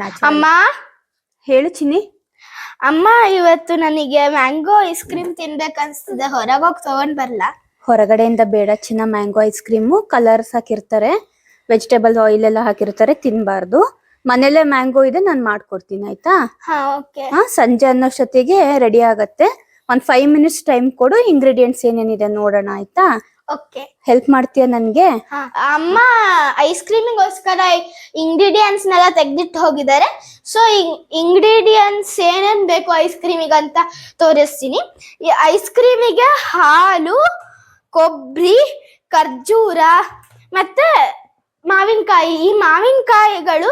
ಅಮ್ಮ? ಹೇಳು ಚಿನ್ನಿ. ಅಮ್ಮ ಇವತ್ತು ನನಗೆ ಮ್ಯಾಂಗೋ ಐಸ್ ಕ್ರೀಮ್ ತಿನ್ಬೇಕು ಅನ್ಸ್ತಿದೆ. ಹೊರಗೋಗಿ ತಗೊಂಡ್ ಬರ್ಲಾ? ಹೊರಗಡೆಯಿಂದ ಬೇಡ ಚಿನ್ನ ಮ್ಯಾಂಗೋ ಐಸ್ ಕ್ರೀಮು. ಕಲರ್ಸ್ ಹಾಕಿರ್ತಾರೆ. ವೆಜಿಟೇಬಲ್ ಆಯಿಲ್ ಎಲ್ಲ ಹಾಕಿರ್ತಾರೆ. ತಿನ್ಬಾರ್ದು. ಮನೇಲೆ ಮ್ಯಾಂಗೋ ಇದೆ ನಾನು ಮಾಡ್ಕೊಡ್ತೀನಿ ಆಯ್ತಾ? ಹಾ ಓಕೆ. ಹಾ ಸಂಜೆ ಅನ್ನೋಷ್ಟೊತ್ತಿಗೆ ರೆಡಿ ಆಗತ್ತೆ. ಒಂದ್ ಫೈವ್ ಮಿನಿಟ್ಸ್ ಟೈಮ್ ಕೊಡು. ಇಂಗ್ರೀಡಿಯೆಂಟ್ಸ್ ಏನೇನಿದೆ ನೋಡೋಣ ಆಯ್ತಾ? ಓಕೆ. ಹೆಲ್ಪ್ ಮಾಡ್ತೀಯ ನನ್ಗೆ? ಅಮ್ಮ ಐಸ್ ಕ್ರೀಮಿಗೋಸ್ಕರ ಇಂಗ್ರೀಡಿಯೆಂಟ್ಸ್ ನೆಲ್ಲ ತೆಗ್ದಿಟ್ಟು ಹೋಗಿದ್ದಾರೆ. ಸೊ ಇಂಗ್ರೀಡಿಯೆಂಟ್ಸ್ ಏನೇನ್ ಬೇಕು ಐಸ್ ಕ್ರೀಮಿಗೆ ಅಂತ ತೋರಿಸ್ತೀನಿ. ಈ ಐಸ್ ಕ್ರೀಮಿಗೆ ಹಾಲು ಕೊಬ್ಬರಿ ಖರ್ಜೂರ ಮತ್ತೆ ಮಾವಿನಕಾಯಿ. ಈ ಮಾವಿನಕಾಯಿಗಳು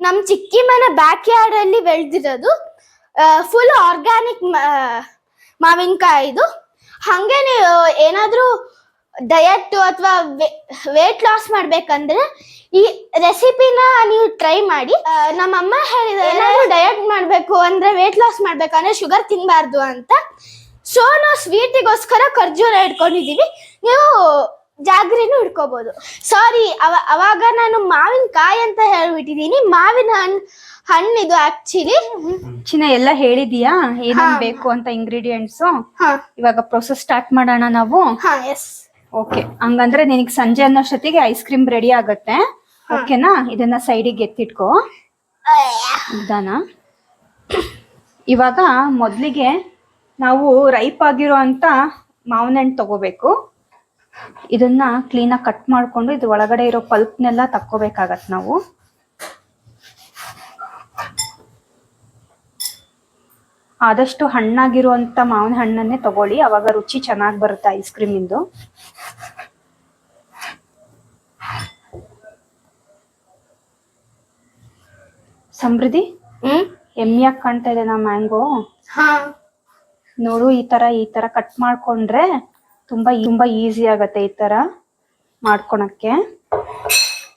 ನಮ್ಮ ಚಿಕ್ಕಿ ಮನೆ ಬ್ಯಾಕ್ ಯಾರ್ಡ್ ಅಲ್ಲಿ ಬೆಳೆದಿರೋದು ಫುಲ್ ಆರ್ಗ್ಯಾನಿಕ್ ಮಾವಿನಕಾಯಿದು. ಹಂಗೆ ನೀವು ಏನಾದ್ರೂ ಡಯಟ್ ಅಥವಾ ವೇಟ್ ಲಾಸ್ ಮಾಡ್ಬೇಕಂದ್ರೆ ಈ ರೆಸಿಪಿನ ನೀವು ಟ್ರೈ ಮಾಡಿ. ನಮ್ಮ ಅಮ್ಮ ಹೇಳಿದ್ರೆ ಏನಾದ್ರು ಡಯಟ್ ಮಾಡ್ಬೇಕು ಅಂದ್ರೆ ವೇಟ್ ಲಾಸ್ ಮಾಡ್ಬೇಕಂದ್ರೆ ಶುಗರ್ ತಿನ್ಬಾರ್ದು ಅಂತ. ಸೊ ನಾವು ಸ್ವೀಟಿಗೋಸ್ಕರ ಖರ್ಜೂರ ಇಟ್ಕೊಂಡಿದೀವಿ. ನೀವು ಜಾಗ್ರಿನೂ ಇಟ್ಕೋಬಹುದು ಸಾರಿ ಅವ ಅವಾಗ ನಾನು ಮಾವಿನಕಾಯಿ ಅಂತ ಹೇಳ್ಬಿಟ್ಟಿದೀನಿ. ಮಾವಿನ ಹಣ್ಣು ಹಣ್ಣಿದು ಆಕ್ಚುಲಿ ಚಿನ್ನ ಎಲ್ಲ ಹೇಳಿದೀಯಾ? ಏನೇನ್ ಬೇಕು ಅಂತ ಇಂಗ್ರೀಡಿಯೆಂಟ್ಸ್ ಇವಾಗ ಪ್ರೊಸೆಸ್ ಸ್ಟಾರ್ಟ್ ಮಾಡೋಣ ನಾವು. ಹಾ ಎಸ್ ಓಕೆ ಹಂಗಂದ್ರೆ ನಿನಗೆ ಸಂಜೆ ಅನ್ನೋಷ್ಟೊತ್ತಿಗೆ ಐಸ್ ಕ್ರೀಮ್ ರೆಡಿ ಆಗತ್ತೆ. ಓಕೆನಾ ಇದನ್ನ ಸೈಡಿಗೆ ಎತ್ತಿಟ್ಕೋ. ನಿಧಾನ ಇವಾಗ ಮೊದಲಿಗೆ ನಾವು ರೈಪ್ ಆಗಿರೋ ಅಂತ ಮಾವಿನ ಹಣ್ಣು ತಗೋಬೇಕು. ಇದನ್ನ ಕ್ಲೀನ್ ಆಗಿ ಕಟ್ ಮಾಡ್ಕೊಂಡು ಇದು ಒಳಗಡೆ ಇರೋ ಪಲ್ಪ್ನೆಲ್ಲ ತಕ್ಕೋಬೇಕಾಗತ್ತೆ ನಾವು. ಆದಷ್ಟು ಹಣ್ಣಾಗಿರುವಂತ ಮಾವಿನ ಹಣ್ಣನ್ನೇ ತಗೊಳ್ಳಿ. ಅವಾಗ ರುಚಿ ಚೆನ್ನಾಗಿ ಬರುತ್ತೆ ಐಸ್ ಕ್ರೀಮಿಂದು ಸಮೃದ್ಧಿ? ಹ್ಮ್? ಎಮ್ಮಿಯಾಗಿ ಕಾಣ್ತಾ ಇದೆ ನಾ ಮ್ಯಾಂಗೋ. ಹಾ. ನೋಡು ಈ ತರ ಈ ತರ ಕಟ್ ಮಾಡ್ಕೊಂಡ್ರೆ ತುಂಬಾ ತುಂಬಾ ಈಸಿ ಆಗತ್ತೆ ಈ ತರ ಮಾಡ್ಕೊಳಕ್ಕೆ.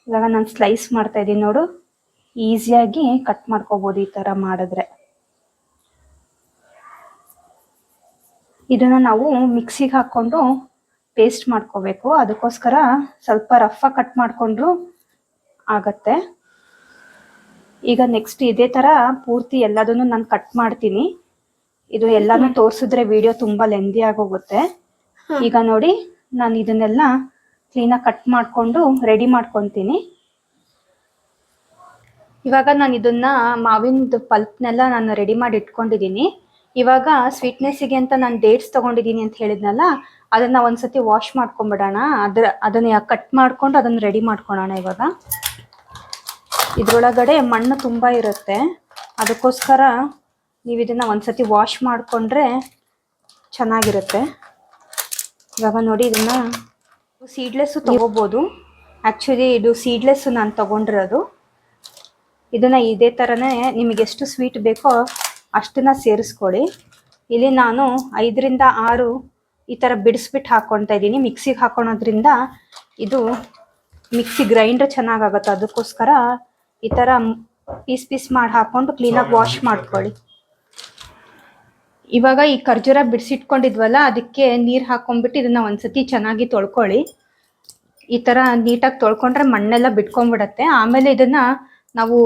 ಇವಾಗ ನಾನು ಸ್ಲೈಸ್ ಮಾಡ್ತಾ ಇದ್ದೀನಿ ನೋಡು. ಈಸಿಯಾಗಿ ಕಟ್ ಮಾಡ್ಕೋಬಹುದು ಈ ತರ ಮಾಡಿದ್ರೆ. ಇದನ್ನ ನಾವು ಮಿಕ್ಸಿಗೆ ಹಾಕೊಂಡು ಪೇಸ್ಟ್ ಮಾಡ್ಕೋಬೇಕು. ಅದಕ್ಕೋಸ್ಕರ ಸ್ವಲ್ಪ ರಫ್ ಕಟ್ ಮಾಡ್ಕೊಂಡ್ರು ಆಗತ್ತೆ. ಈಗ ನೆಕ್ಸ್ಟ್ ಇದೇ ತರ ಪೂರ್ತಿ ಎಲ್ಲದನ್ನು ನಾನು ಕಟ್ ಮಾಡ್ತೀನಿ. ಇದು ಎಲ್ಲಾನು ತೋರ್ಸಿದ್ರೆ ವಿಡಿಯೋ ತುಂಬಾ ಲೆಂದಿ ಆಗೋಗುತ್ತೆ. ಈಗ ನೋಡಿ ನಾನು ಇದನ್ನೆಲ್ಲ ಕ್ಲೀನಾಗಿ ಕಟ್ ಮಾಡ್ಕೊಂಡು ರೆಡಿ ಮಾಡ್ಕೊಂತೀನಿ. ಇವಾಗ ನಾನು ಇದನ್ನ ಮಾವಿನ ಪಲ್ಪ್ನೆಲ್ಲ ನಾನು ರೆಡಿ ಮಾಡಿ ಇಟ್ಕೊಂಡಿದ್ದೀನಿ ಇವಾಗ ಸ್ವೀಟ್ನೆಸ್ಸಿಗೆ ಅಂತ ನಾನು ಡೇಟ್ಸ್ ತಗೊಂಡಿದ್ದೀನಿ ಅಂತ ಹೇಳಿದ್ನಲ್ಲ ಅದನ್ನ ಒಂದ್ಸತಿ ವಾಶ್ ಮಾಡ್ಕೊಂಬಿಡೋಣ. ಅದ್ರ ಅದನ್ನ ಕಟ್ ಮಾಡ್ಕೊಂಡು ಅದನ್ನ ರೆಡಿ ಮಾಡ್ಕೊಳೋಣ ಇವಾಗ. ಇದ್ರೊಳಗಡೆ ಮಣ್ಣು ತುಂಬ ಇರುತ್ತೆ. ಅದಕ್ಕೋಸ್ಕರ ನೀವು ಇದನ್ನ ಒಂದ್ಸತಿ ವಾಶ್ ಮಾಡಿಕೊಂಡ್ರೆ ಚೆನ್ನಾಗಿರುತ್ತೆ. ಇವಾಗ ನೋಡಿ ಇದನ್ನು ಸೀಡ್ಲೆಸ್ಸು ತಗೋಬೋದು. ಆ್ಯಕ್ಚುಲಿ ಇದು ಸೀಡ್ಲೆಸ್ಸು ನಾನು ತೊಗೊಂಡಿರೋದು. ಇದನ್ನು ಇದೇ ಥರನೇ ನಿಮಗೆ ಎಷ್ಟು ಸ್ವೀಟ್ ಬೇಕೋ ಅಷ್ಟನ್ನು ಸೇರಿಸ್ಕೊಳ್ಳಿ. ಇಲ್ಲಿ ನಾನು ಐದರಿಂದ ಆರು ಈ ಥರ ಬಿಡಿಸ್ಬಿಟ್ಟು ಹಾಕ್ಕೊಳ್ತಾ ಇದ್ದೀನಿ. ಮಿಕ್ಸಿಗೆ ಹಾಕೊಳೋದ್ರಿಂದ ಇದು ಮಿಕ್ಸಿ ಗ್ರೈಂಡರ್ ಚೆನ್ನಾಗಾಗುತ್ತೆ. ಅದಕ್ಕೋಸ್ಕರ ಈ ತರ ಪೀಸ್ ಪೀಸ್ ಮಾಡಿ ಹಾಕೊಂಡು ಕ್ಲೀನಾಗಿ ವಾಶ್ ಮಾಡ್ಕೊಳ್ಳಿ. ಇವಾಗ ಈ ಖರ್ಜೂರ ಬಿಡಿಸಿಟ್ಕೊಂಡಿದ್ವಲ್ಲ, ಅದಕ್ಕೆ ನೀರು ಹಾಕೊಂಡ್ಬಿಟ್ಟು ಇದನ್ನ ಒಂದ್ಸತಿ ಚೆನ್ನಾಗಿ ತೊಳ್ಕೊಳ್ಳಿ. ಈ ಥರ ನೀಟಾಗಿ ತೊಳ್ಕೊಂಡ್ರೆ ಮಣ್ಣೆಲ್ಲ ಬಿಟ್ಕೊಂಡ್ಬಿಡತ್ತೆ. ಆಮೇಲೆ ಇದನ್ನ ನಾವು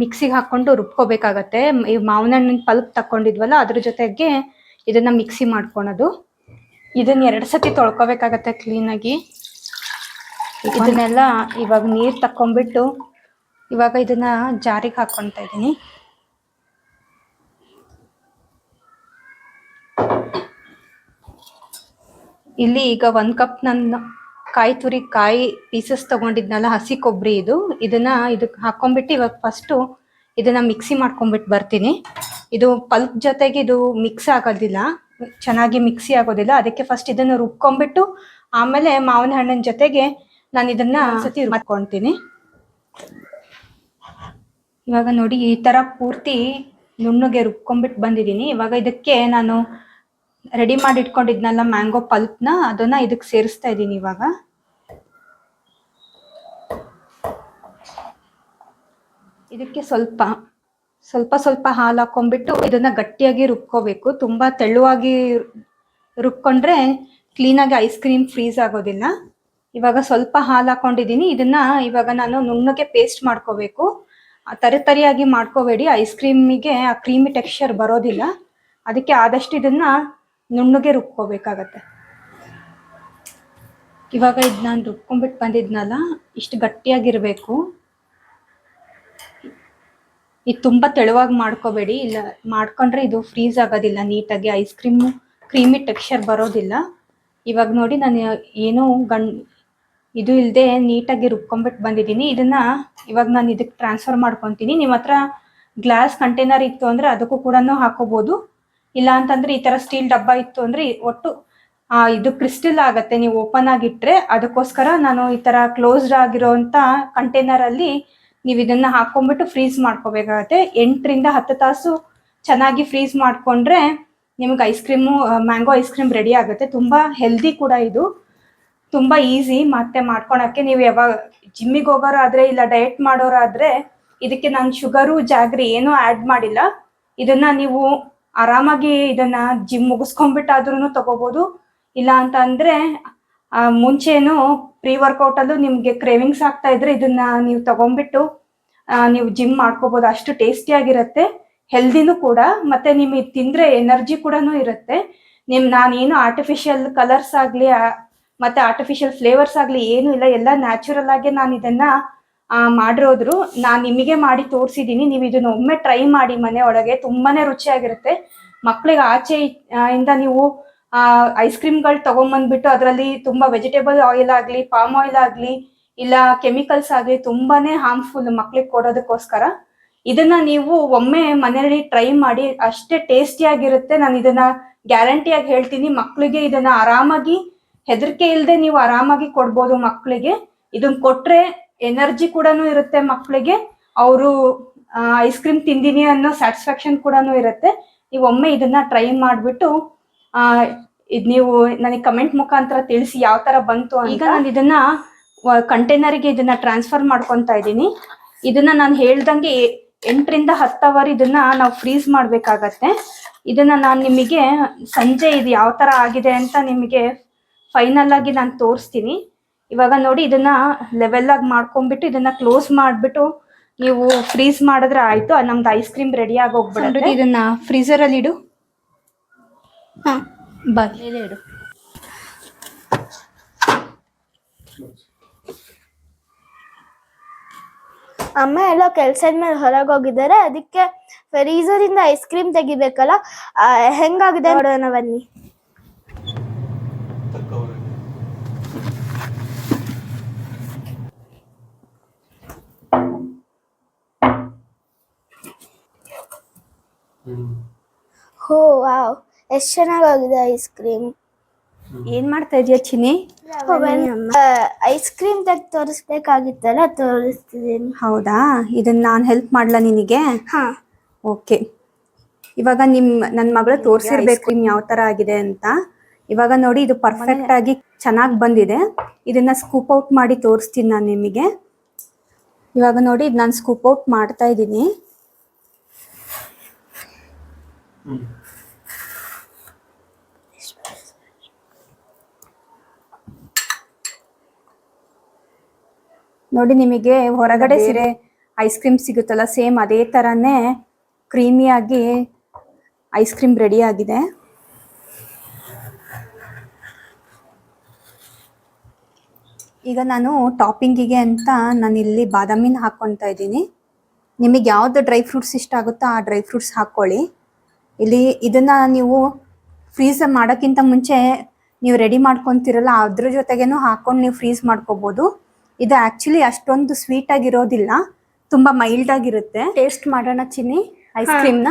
ಮಿಕ್ಸಿಗೆ ಹಾಕೊಂಡು ರುಬ್ಕೋಬೇಕಾಗತ್ತೆ. ಈ ಮಾವಿನ ಹಣ್ಣಿನ ಪಲ್ಪ್ ತಕೊಂಡಿದ್ವಲ್ಲ ಅದ್ರ ಜೊತೆಗೆ ಇದನ್ನ ಮಿಕ್ಸಿ ಮಾಡ್ಕೊಳೋದು. ಇದನ್ನ ಎರಡು ಸತಿ ತೊಳ್ಕೊಬೇಕಾಗತ್ತೆ ಕ್ಲೀನಾಗಿ ಇದನ್ನೆಲ್ಲ ಇವಾಗ ನೀರು ತಕೊಂಡ್ಬಿಟ್ಟು ಇವಾಗ ಇದನ್ನ ಜಾರಿಗೆ ಹಾಕೊಂತ ಇದ್ದೀನಿ. ಇಲ್ಲಿ ಈಗ ಒಂದ್ ಕಪ್ ನನ್ನ ಕಾಯಿ ತುರಿ ಕಾಯಿ ಪೀಸಸ್ ತಗೊಂಡಿದ್ನಲ್ಲ ಹಸಿ ಕೊಬ್ಬರಿ ಇದು. ಇದನ್ನ ಇದಕ್ಕೆ ಹಾಕೊಂಡ್ಬಿಟ್ಟು ಇವಾಗ ಫಸ್ಟು ಇದನ್ನ ಮಿಕ್ಸಿ ಮಾಡ್ಕೊಂಡ್ಬಿಟ್ಟು ಬರ್ತೀನಿ. ಇದು ಪಲ್ಪ್ ಜೊತೆಗೆ ಇದು ಮಿಕ್ಸ್ ಆಗೋದಿಲ್ಲ. ಚೆನ್ನಾಗಿ ಮಿಕ್ಸಿ ಆಗೋದಿಲ್ಲ. ಅದಕ್ಕೆ ಫಸ್ಟ್ ಇದನ್ನ ರುಬ್ಕೊಂಡ್ಬಿಟ್ಟು ಆಮೇಲೆ ಮಾವಿನ ಹಣ್ಣಿನ ಜೊತೆಗೆ ನಾನು ಇದನ್ನ ಸತಿ ಮಾಡ್ಕೊಳ್ತೀನಿ ಇವಾಗ ನೋಡಿ ಈ ತರ ಪೂರ್ತಿ ನುಣ್ಣಗೆ ರುಬ್ಕೊಂಡ್ಬಿಟ್ಟು ಬಂದಿದ್ದೀನಿ. ಇವಾಗ ಇದಕ್ಕೆ ನಾನು ರೆಡಿ ಮಾಡಿ ಇಟ್ಕೊಂಡಿದ್ನಲ್ಲ ಮ್ಯಾಂಗೋ ಪಲ್ಪ್ನ ಅದನ್ನ ಇದಕ್ಕೆ ಸೇರಿಸ್ತಾ ಇದ್ದೀನಿ ಇವಾಗ. ಇದಕ್ಕೆ ಸ್ವಲ್ಪ ಸ್ವಲ್ಪ ಸ್ವಲ್ಪ ಹಾಲು ಹಾಕೊಂಡ್ಬಿಟ್ಟು ಇದನ್ನ ಗಟ್ಟಿಯಾಗಿ ರುಬ್ಕೋಬೇಕು. ತುಂಬಾ ತೆಳುವಾಗಿ ರುಬ್ಕೊಂಡ್ರೆ ಕ್ಲೀನಾಗಿ ಐಸ್ ಕ್ರೀಮ್ ಫ್ರೀಸ್ ಆಗೋದಿಲ್ಲ. ಇವಾಗ ಸ್ವಲ್ಪ ಹಾಲು ಹಾಕೊಂಡಿದ್ದೀನಿ. ಇದನ್ನ ಇವಾಗ ನಾನು ನುಣ್ಣಗೆ ಪೇಸ್ಟ್ ಮಾಡ್ಕೋಬೇಕು. ತರಿ ತರಿಯಾಗಿ ಮಾಡ್ಕೋಬೇಡಿ. ಐಸ್ ಕ್ರೀಮಿಗೆ ಆ ಕ್ರೀಮಿ ಟೆಕ್ಸ್ಚರ್ ಬರೋದಿಲ್ಲ. ಅದಕ್ಕೆ ಆದಷ್ಟು ಇದನ್ನ ನುಣ್ಣಗೆ ರುಬ್ಕೋಬೇಕಾಗತ್ತೆ. ಇವಾಗ ಇದು ನಾನು ರುಬ್ಕೊಂಡ್ಬಿಟ್ಟು ಬಂದಿದ್ನಲ್ಲ, ಇಷ್ಟು ಗಟ್ಟಿಯಾಗಿರಬೇಕು. ಇದು ತುಂಬ ತೆಳುವಾಗಿ ಮಾಡ್ಕೋಬೇಡಿ. ಇಲ್ಲ, ಮಾಡ್ಕೊಂಡ್ರೆ ಇದು ಫ್ರೀಸ್ ಆಗೋದಿಲ್ಲ ನೀಟಾಗಿ. ಐಸ್ ಕ್ರೀಮು ಕ್ರೀಮಿ ಟೆಕ್ಸ್ಚರ್ ಬರೋದಿಲ್ಲ. ಇವಾಗ ನೋಡಿ ನಾನು ಏನೂ ಗಣ್ ಇದು ಇಲ್ಲದೆ ನೀಟಾಗಿ ರುಬ್ಕೊಂಬಿಟ್ಟು ಬಂದಿದ್ದೀನಿ. ಇದನ್ನ ಇವಾಗ ನಾನು ಇದಕ್ಕೆ ಟ್ರಾನ್ಸ್ಫರ್ ಮಾಡ್ಕೊತೀನಿ. ನಿಮ್ಮ ಹತ್ರ ಗ್ಲಾಸ್ ಕಂಟೈನರ್ ಇತ್ತು ಅಂದರೆ ಅದಕ್ಕೂ ಕೂಡ ಹಾಕೋಬೋದು. ಇಲ್ಲ ಅಂತಂದ್ರೆ ಈ ಥರ ಸ್ಟೀಲ್ ಡಬ್ಬ ಇತ್ತು ಅಂದರೆ ಒಟ್ಟು ಇದು ಕ್ರಿಸ್ಟಲ್ ಆಗುತ್ತೆ. ನೀವು ಓಪನ್ ಆಗಿಟ್ರೆ ಅದಕ್ಕೋಸ್ಕರ ನಾನು ಈ ಥರ ಕ್ಲೋಸ್ಡ್ ಆಗಿರೋಂಥ ಕಂಟೈನರಲ್ಲಿ ನೀವು ಇದನ್ನ ಹಾಕೊಂಡ್ಬಿಟ್ಟು ಫ್ರೀಸ್ ಮಾಡ್ಕೋಬೇಕಾಗತ್ತೆ. ಎಂಟರಿಂದ ಹತ್ತು ತಾಸು ಚೆನ್ನಾಗಿ ಫ್ರೀಸ್ ಮಾಡಿಕೊಂಡ್ರೆ ನಿಮಗೆ ice cream mango ice cream ready ಆಗುತ್ತೆ. ತುಂಬ ಹೆಲ್ದಿ ಕೂಡ ಇದು. ತುಂಬ ಈಸಿ ಮತ್ತೆ ಮಾಡ್ಕೊಳಕ್ಕೆ ನೀವು ಯಾವಾಗ ಜಿಮ್ಮಿಗೆ ಹೋಗೋರಾದ್ರೆ ಇಲ್ಲ ಡಯಟ್ ಮಾಡೋರಾದ್ರೆ ಇದಕ್ಕೆ ನಾನು ಶುಗರು ಜಾಗ್ರಿ ಏನೂ ಆ್ಯಡ್ ಮಾಡಿಲ್ಲ. ಇದನ್ನ ನೀವು ಆರಾಮಾಗಿ ಇದನ್ನ ಜಿಮ್ ಮುಗಿಸ್ಕೊಂಡ್ಬಿಟ್ಟಾದ್ರೂ ತಗೋಬಹುದು ಇಲ್ಲ ಅಂತ ಅಂದ್ರೆ ಮುಂಚೆನು ಪ್ರೀ ವರ್ಕೌಟ್ ಅಲ್ಲೂ ನಿಮ್ಗೆ ಕ್ರೇವಿಂಗ್ಸ್ ಆಗ್ತಾ ಇದ್ರೆ ಇದನ್ನ ನೀವು ತಗೊಂಡ್ಬಿಟ್ಟು ನೀವು ಜಿಮ್ ಮಾಡ್ಕೋಬಹುದು ಅಷ್ಟು ಟೇಸ್ಟಿಯಾಗಿರುತ್ತೆ ಹೆಲ್ದಿನೂ ಕೂಡ, ಮತ್ತೆ ನಿಮಗೆ ತಿಂದ್ರೆ ಎನರ್ಜಿ ಕೂಡ ಇರುತ್ತೆ. ನಿಮ್ ನಾನೇನು ಆರ್ಟಿಫಿಷಿಯಲ್ ಕಲರ್ಸ್ ಆಗ್ಲಿ ಮತ್ತೆ ಆರ್ಟಿಫಿಷಿಯಲ್ ಫ್ಲೇವರ್ಸ್ ಆಗ್ಲಿ ಏನು ಇಲ್ಲ, ಎಲ್ಲ ನ್ಯಾಚುರಲ್ ಆಗಿ ನಾನು ಇದನ್ನ ಮಾಡಿರೋದ್ರು. ನಾನು ನಿಮಗೆ ಮಾಡಿ ತೋರಿಸಿದ್ದೀನಿ ನೀವು ಇದನ್ನ ಒಮ್ಮೆ ಟ್ರೈ ಮಾಡಿ ಮನೆ ಒಳಗೆ. ತುಂಬಾನೇ ರುಚಿಯಾಗಿರುತ್ತೆ. ಮಕ್ಳಿಗೆ ಆಚೆ ಇಂದ ನೀವು ಐಸ್ ಕ್ರೀಮ್ಗಳು ತಗೊಂಬಂದ್ಬಿಟ್ಟು ಅದರಲ್ಲಿ ತುಂಬಾ ವೆಜಿಟೇಬಲ್ ಆಯಿಲ್ ಆಗಲಿ ಪಾಮ್ ಆಯಿಲ್ ಆಗಲಿ, ಇಲ್ಲ ಕೆಮಿಕಲ್ಸ್ ಆಗಲಿ ತುಂಬಾನೇ ಹಾರ್ಮ್ಫುಲ್ ಮಕ್ಳಿಗೆ ಕೊಡೋದಕ್ಕೋಸ್ಕರ. ಇದನ್ನ ನೀವು ಒಮ್ಮೆ ಮನೆಯಲ್ಲಿ ಟ್ರೈ ಮಾಡಿ ಅಷ್ಟೇ ಟೇಸ್ಟಿಯಾಗಿರುತ್ತೆ ನಾನು ಇದನ್ನ ಗ್ಯಾರಂಟಿಯಾಗಿ ಹೇಳ್ತೀನಿ. ಮಕ್ಕಳಿಗೆ ಇದನ್ನ ಆರಾಮಾಗಿ ಹೆದರಿಕೆ ಇಲ್ಲದೆ ನೀವು ಆರಾಮಾಗಿ ಕೊಡ್ಬೋದು ಮಕ್ಕಳಿಗೆ ಇದನ್ನ ಕೊಟ್ರೆ ಎನರ್ಜಿ ಕೂಡ ಇರುತ್ತೆ ಮಕ್ಕಳಿಗೆ ಅವರು ಐಸ್ ಕ್ರೀಮ್ ತಿಂದಿನಿ ಅನ್ನೋ ಸ್ಯಾಟಿಸ್ಫ್ಯಾಕ್ಷನ್ ಕೂಡ ಇರುತ್ತೆ. ನೀವು ಒಮ್ಮೆ ಇದನ್ನ ಟ್ರೈ ಮಾಡಿಬಿಟ್ಟು ಇದು ನೀವು ನನಗೆ ಕಮೆಂಟ್ ಮುಖಾಂತರ ತಿಳಿಸಿ ಯಾವ ತರ ಬಂತು. ಈಗ ನಾನು ಇದನ್ನ ಕಂಟೈನರ್ಗೆ ಇದನ್ನ ಟ್ರಾನ್ಸ್ಫರ್ ಮಾಡ್ಕೊತಾ ಇದ್ದೀನಿ. ಇದನ್ನ ನಾನು ಹೇಳ್ದಂಗೆ ಎಂಟರಿಂದ ಹತ್ತು ಅವರ್ ಇದನ್ನ ನಾವು ಫ್ರೀಸ್ ಮಾಡ್ಬೇಕಾಗತ್ತೆ. ಇದನ್ನ ನಾನು ನಿಮಗೆ, ಸಂಜೆ ಇದು ಯಾವ ತರ ಆಗಿದೆ ಅಂತ ನಿಮಗೆ ಫೈನಲ್ ಆಗಿ ನಾನು ತೋರಿಸ್ತೀನಿ. ಇವಾಗ ನೋಡಿ ಇದನ್ನ ಲೆವೆಲ್ ಆಗಿ ಮಾಡ್ಕೊಂಡ್ಬಿಟ್ಟು ಇದನ್ನ ಕ್ಲೋಸ್ ಮಾಡಿಬಿಟ್ಟು ನೀವು ಫ್ರೀಸ್ ಮಾಡಿದ್ರೆ ಆಯ್ತು. ನಮ್ದು ಐಸ್ ಕ್ರೀಮ್ ರೆಡಿ ಆಗಿ ಹೋಗ್ಬಿಡುತ್ತೆ. ಇದನ್ನ ಫ್ರೀಸರ್ ಅಲ್ಲಿ ಇಡು. ಹಾ ಬಾ. ಇಡು. ಅಮ್ಮ ಎಲ್ಲ ಕೆಲ್ಸದ ಮೇಲೆ ಹೊರಗೆ ಹೋಗಿದ್ದಾರೆ. ಅದಕ್ಕೆ ಫ್ರೀಸರ್ ಇಂದ ಐಸ್ ಕ್ರೀಮ್ ತೆಗಿಬೇಕಲ್ಲ? ಹೆಂಗಾಗಿದೆ? ನೋಡೋಣ ಬನ್ನಿ. ಹೋ ವಾವ್. ಎಷ್ಟು ಚೆನ್ನಾಗಾಗಿದೆ ಐಸ್ ಕ್ರೀಮ್. ಏನ್ ಮಾಡ್ತಾ ಇದೀಯ ಚಿನಿ ಐಸ್ ಕ್ರೀಮ್ ತೆಗ್ದು ತೋರಿಸ್ಬೇಕಾಗಿತ್ತಲ್ಲ ತೋರಿಸ್ತಿದ್ದೀನಿ. ಹೌದಾ? ಇದನ್ನ ನಾನು ಹೆಲ್ಪ್ ಮಾಡ್ಲಾ ನಿನಗೆ? ಹಾ. ಓಕೆ. ಇವಾಗ ನಿಮ್ ನನ್ ಮಗಳು ತೋರಿಸಿರ್ಬೇಕು ನಿಮ್ ಯಾವ ತರ ಆಗಿದೆ ಅಂತ. ಇವಾಗ ನೋಡಿ ಇದು ಪರ್ಫೆಕ್ಟ್ ಆಗಿ ಚೆನ್ನಾಗಿ ಬಂದಿದೆ. ಇದನ್ನ ಸ್ಕೂಪ್ ಔಟ್ ಮಾಡಿ ತೋರಿಸ್ತೀನಿ ನಾನು ನಿಮಗೆ. ಇವಾಗ ನೋಡಿ ಇದು ನಾನು ಸ್ಕೂಪ್ ಔಟ್ ಮಾಡ್ತಾ ಇದ್ದೀನಿ ನೋಡಿ ನಿಮಗೆ ಹೊರಗಡೆ ಸಿರೆ ಐಸ್ ಕ್ರೀಮ್ ಸಿಗುತ್ತಲ್ಲ ಸೇಮ್ ಅದೇ ಥರನೇ ಕ್ರೀಮಿಯಾಗಿ ಐಸ್ ಕ್ರೀಮ್ ರೆಡಿ ಆಗಿದೆ. ಈಗ ನಾನು ಟಾಪಿಂಗಿಗೆ ಅಂತ ನಾನು ಇಲ್ಲಿ ಬಾದಾಮಿನ ಹಾಕ್ಕೊತಾ ಇದ್ದೀನಿ. ನಿಮಗೆ ಯಾವ್ದು ಡ್ರೈ ಫ್ರೂಟ್ಸ್ ಇಷ್ಟ ಆಗುತ್ತೋ ಆ ಡ್ರೈ ಫ್ರೂಟ್ಸ್ ಹಾಕ್ಕೊಳ್ಳಿ. ಇಲ್ಲಿ ಇದನ್ನ ನೀವು ಫ್ರೀಸ್ ಮಾಡೋಕ್ಕಿಂತ ಮುಂಚೆ ನೀವು ರೆಡಿ ಮಾಡ್ಕೊತಿರಲ್ಲ ಅದ್ರ ಜೊತೆಗೇನು ಹಾಕೊಂಡು ನೀವು ಫ್ರೀಸ್ ಮಾಡ್ಕೋಬೋದು. ಇದು ಆಕ್ಚುಲಿ ಅಷ್ಟೊಂದು ಸ್ವೀಟ್ ಆಗಿರೋದಿಲ್ಲ ತುಂಬಾ ಮೈಲ್ಡ್ ಆಗಿರುತ್ತೆ. ಟೇಸ್ಟ್ ಮಾಡೋಣ ಚಿನ್ನಿ ಐಸ್ ಕ್ರೀಮ್ನ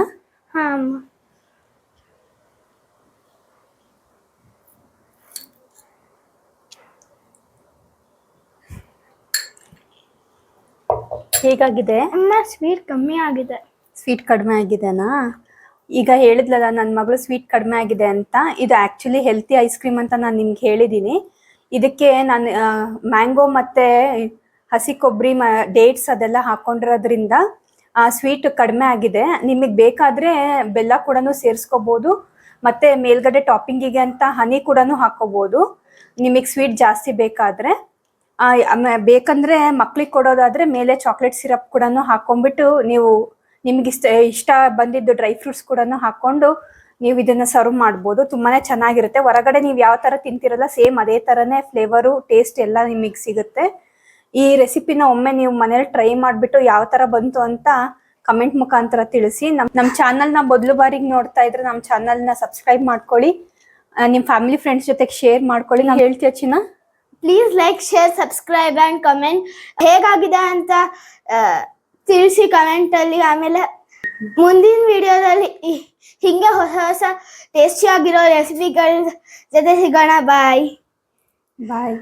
ಹೇಗಾಗಿದೆ? ಸ್ವೀಟ್ ಕಮ್ಮಿ ಆಗಿದೆ. ಸ್ವೀಟ್ ಕಡಿಮೆ ಆಗಿದೆನಾ? ಈಗ ಹೇಳಿದ್ಲಲ್ಲ ನನ್ನ ಮಗಳು ಸ್ವೀಟ್ ಕಡಿಮೆ ಆಗಿದೆ ಅಂತ, ಇದು ಆ್ಯಕ್ಚುಲಿ ಹೆಲ್ತಿ ಐಸ್ ಕ್ರೀಮ್ ಅಂತ ನಾನು ನಿಮ್ಗೆ ಹೇಳಿದ್ದೀನಿ ಇದಕ್ಕೆ ನಾನು ಮ್ಯಾಂಗೋ ಮತ್ತು ಹಸಿ ಕೊಬ್ಬರಿ ಮ ಡೇಟ್ಸ್ ಅದೆಲ್ಲ ಹಾಕೊಂಡಿರೋದ್ರಿಂದ ಸ್ವೀಟ್ ಕಡಿಮೆ ಆಗಿದೆ. ನಿಮಗೆ ಬೇಕಾದರೆ ಬೆಲ್ಲ ಕೂಡ ಸೇರಿಸ್ಕೋಬೋದು, ಮತ್ತು ಮೇಲ್ಗಡೆ ಟಾಪಿಂಗಿಗೆ ಅಂತ ಹನಿ ಕೂಡ ಹಾಕ್ಕೋಬೋದು ನಿಮಗೆ ಸ್ವೀಟ್ ಜಾಸ್ತಿ ಬೇಕಾದರೆ. ಬೇಕಂದರೆ ಮಕ್ಳಿಗೆ ಕೊಡೋದಾದರೆ ಮೇಲೆ ಚಾಕ್ಲೇಟ್ ಸಿರಪ್ ಕೂಡ ಹಾಕೊಂಡ್ಬಿಟ್ಟು ನೀವು ನಿಮ್ಗೆ ಇಷ್ಟ ಇಷ್ಟ ಬಂದಿದ್ದು ಡ್ರೈ ಫ್ರೂಟ್ಸ್ ಕೂಡ ಹಾಕೊಂಡು ನೀವು ಇದನ್ನ ಸರ್ವ್ ಮಾಡ್ಬೋದು. ತುಂಬಾನೇ ಚೆನ್ನಾಗಿರುತ್ತೆ. ಹೊರಗಡೆ ನೀವು ಯಾವ ತರ ತಿಂತಿರಲ್ಲ ಸೇಮ್ ಅದೇ ತರನೇ ಫ್ಲೇವರು ಟೇಸ್ಟ್ ಎಲ್ಲ ನಿಮಗೆ ಸಿಗುತ್ತೆ. ಈ ರೆಸಿಪಿನ ಒಮ್ಮೆ ನೀವು ಮನೇಲಿ ಟ್ರೈ ಮಾಡಿಬಿಟ್ಟು ಯಾವ ತರ ಬಂತು ಅಂತ ಕಮೆಂಟ್ ಮುಖಾಂತರ ತಿಳಿಸಿ. ನಮ್ ನಮ್ಮ ಚಾನಲ್ನ ಮೊದಲು ಬಾರಿಗೆ ನೋಡ್ತಾ ಇದ್ರೆ ನಮ್ಮ ಚಾನಲ್ನ ಸಬ್ಸ್ಕ್ರೈಬ್ ಮಾಡ್ಕೊಳ್ಳಿ. ನಿಮ್ಮ ನಿಮ್ ಫ್ಯಾಮಿಲಿ ಫ್ರೆಂಡ್ಸ್ ಜೊತೆಗೆ ಶೇರ್ ಮಾಡ್ಕೊಳ್ಳಿ. ನಾವು ಹೇಳ್ತೀವಿ ಚಿನ್ನ? Please like share subscribe and comment ಹೇಗಾಗಿದೆ ಅಂತ ತಿಳಿಸಿ ಕಮೆಂಟ್ ಅಲ್ಲಿ. ಆಮೇಲೆ ಮುಂದಿನ ವಿಡಿಯೋದಲ್ಲಿ ಹಿಂಗೆ ಹೊಸ ಹೊಸ ಟೇಸ್ಟಿ ಆಗಿರೋ ರೆಸಿಪಿಗಳ ಜೊತೆ ಸಿಗೋಣ. ಬಾಯ್ ಬಾಯ್